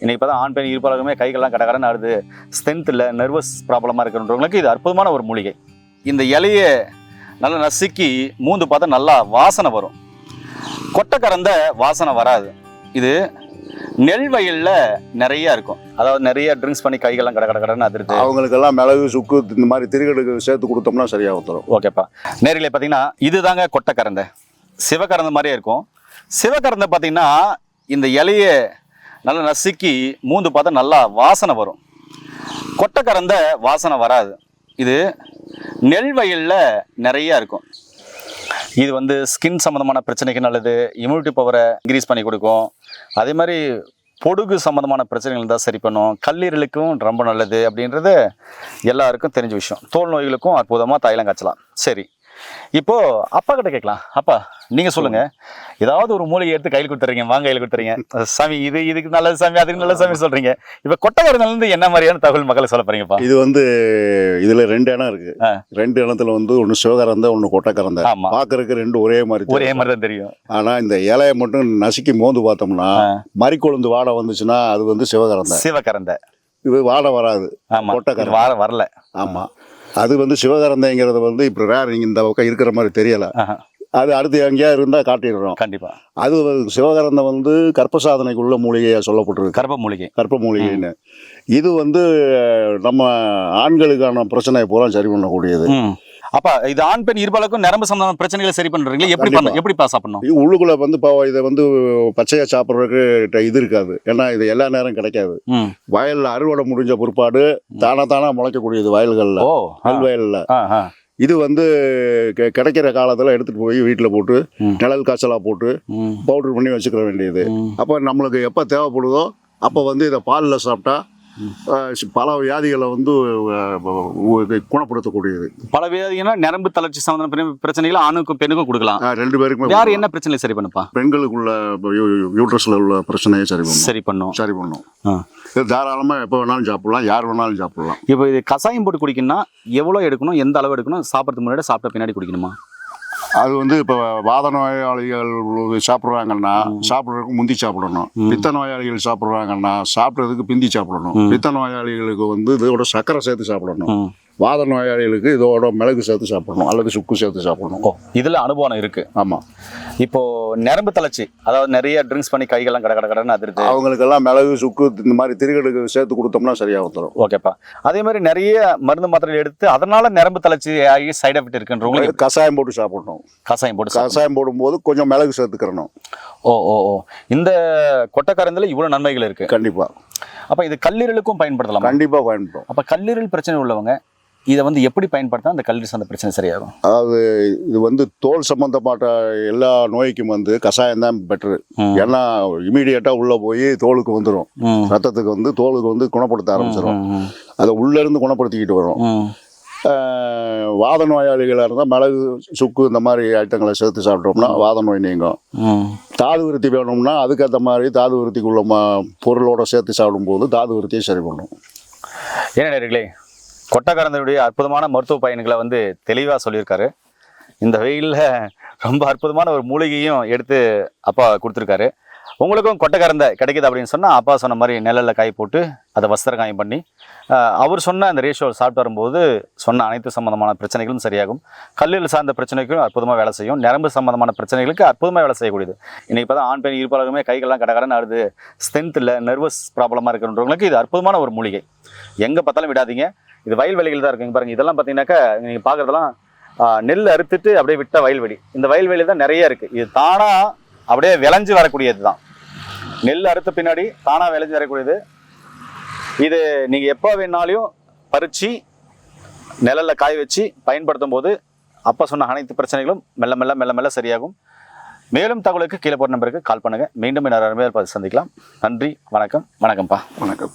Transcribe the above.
இன்னைக்கு இப்போ தான் ஆண் பெண் இருப்பாளருமே கைகள்லாம் கடகடன்னு ஆடுது ஸ்ட்ரென்த் இல்லை நர்வஸ் ப்ராப்ளமாக இருக்கிறவங்களுக்கு இது அற்புதமான ஒரு மூலிகை. இந்த இலையை நல்லா நசுக்கி மூந்து பார்த்தா நல்லா வாசனை வரும். கொட்டை கறந்த வாசனை வராது. இது நெல் வயலில் நிறைய இருக்கும். அதாவது நிறைய ட்ரிங்க்ஸ் பண்ணி கைகள்லாம் கட கட கடன்னு அதிருது. அவங்களுக்கெல்லாம் மிளகு சுக்கு இந்த மாதிரி திருகடுக்கு சேர்த்து கொடுத்தோம்னா சரியா வந்துடும் ஓகேப்பா நேரில் பார்த்தீங்கன்னா இதுதாங்க கொட்டை கறந்தை சிவகறந்த மாதிரியே இருக்கும். சிவகறந்தை பார்த்தீங்கன்னா இந்த இலையை நல்லா நசுக்கி மூந்து பார்த்தா நல்லா வாசனை வரும். கொட்டை கறந்த வாசனை வராது. இது நெல் வயலில் நிறையா இருக்கும். இது வந்து ஸ்கின் சம்மந்தமான பிரச்சனைக்கு நல்லது இம்யூனிட்டி பவரை இன்க்ரீஸ் பண்ணி கொடுக்கும். அதே மாதிரி பொடுகு சம்மந்தமான பிரச்சனைகள் தான் சரி பண்ணும். கல்லீரலுக்கும் ரொம்ப நல்லது அப்படின்றது எல்லாருக்கும் தெரிஞ்ச விஷயம். தோல் நோய்களுக்கும் அற்புதமாக தைலம் காய்ச்சலாம். சரி. இப்போ அப்பா கிட்ட கேட்கலாம். அப்பா நீங்க சொல்லுங்க. ஏதாவது ஒரு மூலிகை எடுத்து கையில் கொடுத்துறீங்க வாங்க கையில் கொடுத்துறீங்க. சாமி இது இதுக்கு நல்லது சாமி அதுக்கு நல்ல சாமி சொல்றீங்க. இப்ப கொட்டகரத்துல இருந்து என்ன மாதிரியான தகவல் மக்களுக்கு சொல்ல போறீங்கப்பா? இது வந்து இதுல ரெண்டு இடம் இருக்கு. ஆ. ரெண்டு இடத்துல வந்து ஒன்னு சிவகரந்த ஒன்னு கொட்டைக்கரந்த ஆமா. பாக்குறதுக்கு ரெண்டு ஒரே மாதிரி ஒரே. மாதிரி தான் தெரியும். ஆனா இந்த இலையை மட்டும் நசுக்கி மோந்து பார்த்தோம்னா. மறிக்கொழுந்து வாடை வந்துச்சுன்னா அது வந்து சிவகரந்த சிவகரந்த இது வாடை வராது. கொட்டக்கரந்தை. வார வரல. ஆமா. அது வந்து சிவகரந்தைங்கிறது வந்து இப்ப ரேர் இந்த பக்கம் இருக்கிற மாதிரி தெரியல. அது அடுத்து எங்கேயா இருந்தா காட்டிடுறோம். கண்டிப்பா. அது வந்து சிவகரந்தை வந்து கற்ப சாதனைக்குள்ள மூலிகையா சொல்லப்பட்டிருக்கு. கர்ப்ப மூலிகை. கற்ப மூலிகைன்னு. இது வந்து நம்ம ஆண்களுக்கான பிரச்சனையை பூரா சரி பண்ணக்கூடியது. அப்பா இது ஆண் பெண் இருபாலுக்கும் நரம்பு சம்பந்தமான பிரச்சனைகளை சரி பண்றீங்களா எப்படி பண்ண கண்டிப்பா. எப்படிப்பா சாப்பிடணும் இது உள்ளுக்குள்ள வந்து இப்போ இதை வந்து பச்சையா சாப்பிட்றதுக்கு இது இருக்காது ஏன்னா இது எல்லா நேரம் கிடைக்காது. வயல்ல அறுவடை முடிஞ்ச பிற்பாடு தானா தானா முளைக்கக்கூடியது வயல்கள்ல நெல் வயல்ல. இது வந்து கிடைக்கிற காலத்துல எடுத்துட்டு போய் வீட்டில் போட்டு. நிழல் காய்ச்சலா போட்டு பவுடர் பண்ணி வச்சுக்கிற வேண்டியது. அப்போ நம்மளுக்கு எப்போ தேவைப்படுதோ அப்போ வந்து இதை பாலில் சாப்பிட்டா பல வியாதிகளை வந்து குணப்படுத்தக்கூடியது. பல வியாதினா நரம்பு தளர்ச்சி சம்பந்தமான பிர- பிரச்சனைகளை ஆணுக்கும் பெண்ணுக்கும் கொடுக்கலாம். ரெண்டு பேருக்குமே யார் என்ன பிரச்சனை சரி பண்ணுப்பா? பெண்களுக்குள்ள யூட்ரஸ்ல உள்ள பிரச்சனையை சரி பண்ணும். சரி பண்ணும். சரி பண்ணும். இது தாராளமாக எப்போ வேணாலும் சாப்பிடலாம் யார் வேணாலும் சாப்பிடலாம். இப்போ இது கசாயம் போட்டு குடிக்கணும்னா எவ்வளோ எடுக்கணும் எந்த அளவு எடுக்கணும் சாப்பிட்றதுக்கு முன்னாடி சாப்பிட்ட பின்னாடி குடிக்கணுமா? அது வந்து இப்போ வாத நோயாளிகள் சாப்பிட்றாங்கன்னா சாப்பிட்றதுக்கு முந்தி சாப்பிடணும். பித்த நோயாளிகள் சாப்பிட்றாங்கன்னா சாப்பிட்றதுக்கு பிந்தி சாப்பிடணும். பித்த நோயாளிகளுக்கு வந்து இதோட சர்க்கரை சேர்த்து சாப்பிடணும். வாத நோயாளிகளுக்கு இதோட மிளகு சேர்த்து சாப்பிடணும் அல்லது சுக்கு சேர்த்து சாப்பிடணும். ஓ இதில் அனுபவம் இருக்கு. ஆமாம் இப்போ நரம்பு தளர்ச்சி அதாவது நிறைய ட்ரிங்க்ஸ் பண்ணி கைகள்லாம் கட கட கடன்னு அதிருது. அவங்களுக்கெல்லாம் மிளகு சுக்கு இந்த மாதிரி திருகடுக்கு சேர்த்து கொடுத்தோம்னா சரியாக வந்துடும் ஓகேப்பா. அதே மாதிரி நிறைய மருந்து மாத்திரைகள் எடுத்து அதனால நரம்பு தளர்ச்சி ஆகி சைடு எஃபெக்ட் இருக்குன்றவங்களுக்கு கஷாயம் போட்டு சாப்பிடணும். கசாயம் போட்டு. கஷாயம் போடும்போது கொஞ்சம் மிளகு சேர்த்துக்கிறணும். ஓ ஓ ஓ. இந்த கொட்டைக்காரந்தில் இவ்வளோ நன்மைகள் இருக்கு. கண்டிப்பாக அப்போ இது கல்லீரலுக்கும் பயன்படுத்தலாமா? கண்டிப்பாக பயன்படும். அப்போ கல்லீரல் பிரச்சனை உள்ளவங்க இதை வந்து எப்படி பயன்படுத்தினா அந்த கல்லீரல் சார்ந்த பிரச்சனை சரியாகும்? அதாவது இது வந்து தோல் சம்பந்தப்பட்ட எல்லா நோய்க்கும் வந்து கஷாயம் தான் பெட்ரு ம். ஏன்னா இமீடியட்டாக உள்ளே போய் தோலுக்கு வந்துடும். ரத்தத்துக்கு வந்து தோலுக்கு வந்து குணப்படுத்த ஆரம்பிச்சிடும் அதை உள்ளேருந்து குணப்படுத்திக்கிட்டு வரும். வாத நோயாளிகளாக இருந்தால் மிளகு சுக்கு இந்த மாதிரி ஐட்டங்களை சேர்த்து சாப்பிட்டோம்னா வாத நோய் நீங்கும். தாது விருத்தி வேணும்னா அதுக்கேற்ற மாதிரி தாது விருத்திக்குள்ள பொருளோட சேர்த்து சாப்பிடும்போது தாது விருத்தியை சரி பண்ணும். என்ன நேர்களே கொட்டக்காரந்தனுடைய அற்புதமான மருத்துவ பயன்களை வந்து தெளிவாக சொல்லியிருக்காரு. இந்த வெயிலில் ரொம்ப அற்புதமான ஒரு மூலிகையும் எடுத்து அப்பா கொடுத்துருக்காரு. உங்களுக்கும் கொட்டைக்கரந்தை கிடைக்குது அப்படின்னு சொன்னால் அப்பா சொன்ன மாதிரி நிழலில் காய் போட்டு அதை வஸ்திர காயம் பண்ணி அவர் சொன்ன அந்த ரேஷியோ சாப்பிட்டு வரும்போது சொன்ன அனைத்து சம்மந்தமான பிரச்சனைகளும் சரியாகும். கல்லில் சார்ந்த பிரச்சனைக்கும் அற்புதமாக வேலை செய்யும். நரம்பு சம்மந்தமான பிரச்சனைகளுக்கு அற்புதமாக வேலை செய்யக்கூடியது. இன்றைக்கி இப்போ தான் ஆண் பெண் இருப்பாளருமே கைகள்லாம் கடகடன் ஆடுது. ஸ்ட்ரென்த் இல்லை நர்வஸ் ப்ராப்ளமாக இருக்கிறவங்களுக்கு இது அற்புதமான ஒரு மூலிகை. எங்கே பார்த்தாலும் விடாதீங்க. இது வயல்வெளிகள் தான் இருக்குங்க பாருங்கள் இதெல்லாம் பார்த்தீங்கன்னாக்கா நீங்கள் பார்க்குறதெல்லாம் நெல் அறுத்துட்டு அப்படியே விட்ட வயல்வெளி. இந்த வயல்வெளி தான் நிறைய இருக்குது இது தானாக அப்படியே விளைஞ்சு வரக்கூடியது தான். நெல் அறுத்த பின்னாடி தானாக விளைஞ்சு வரக்கூடியது. இது நீங்கள் எப்போ வேணாலையும் பறித்து நிழலில் காய வச்சு பயன்படுத்தும் போது அப்போ சொன்ன அனைத்து பிரச்சனைகளும் மெல்ல மெல்ல மெல்ல மெல்ல சரியாகும். மேலும் தகவலுக்கு கீழே போகிற நம்பருக்கு கால் பண்ணுங்கள் மீண்டும் இன்னொரு அருமையாக சந்திக்கலாம். நன்றி வணக்கம் வணக்கம்ப்பா. வணக்கம்.